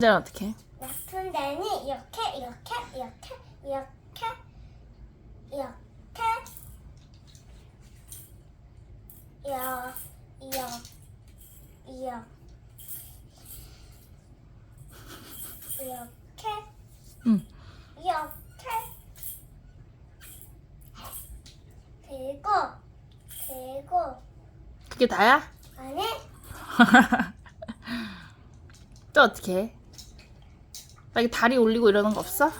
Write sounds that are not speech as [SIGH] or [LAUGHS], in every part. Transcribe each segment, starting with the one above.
이제는 어떻게? 나쁜 데는 이렇게 이렇게 이렇게 이렇게 이렇게 이어 이어 이어 이렇게 응. 이렇게 그리고 그리고 그게 다야? 안에 [LAUGHS] 또 어떻게 해? 나 이게 다리 올리고 이러는 거 없어?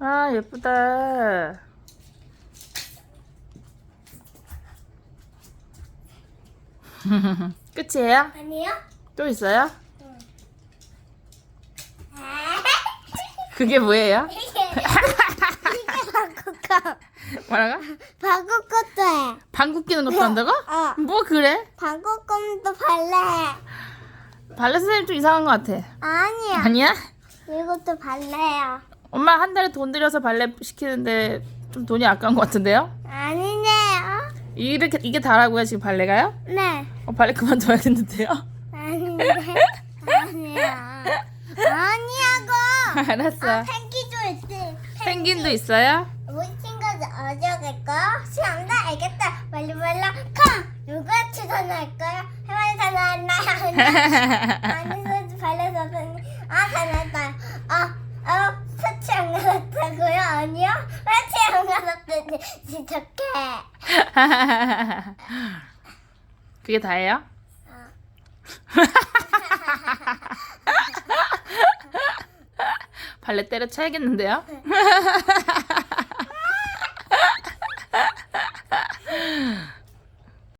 아 예쁘다. [LAUGHS] 끝이에요? 아니요. 또 있어요? 아, 그게 뭐예요? [LAUGHS] 뭐라고? 것도 해. 방구 끼는 것도 한다고? [LAUGHS] 어. 뭐 그래? 것도 발레. 발레 선생님 좀 이상한 것 같아. 아니야. 아니야? 이것도 발레야. 엄마 한 달에 돈 들여서 발레 시키는데 좀 돈이 아까운 것 같은데요? 아니네요. 이렇게 이게 다라고요 지금 발레가요? 네. 어, 발레 그만둬야겠는데요? 아닌데. 아니야. [LAUGHS] 아니야고. 알았어. 아, 펭귄도 있지. 펭귄도 있어요? 우리 친구들 어디 갈까? 시험다 알겠다. 빨리 빨리 컴. 추천할 거야? 해만이 사나왔나요? 아니 소 발레 선생님. 아 사나왔다. 아, 어, 수치 안 가졌다고요? 아니요? 수치 안 가졌더니 지적해. [LAUGHS] 그게 다예요? 어. [LAUGHS] 발레 때려쳐야겠는데요? [LAUGHS]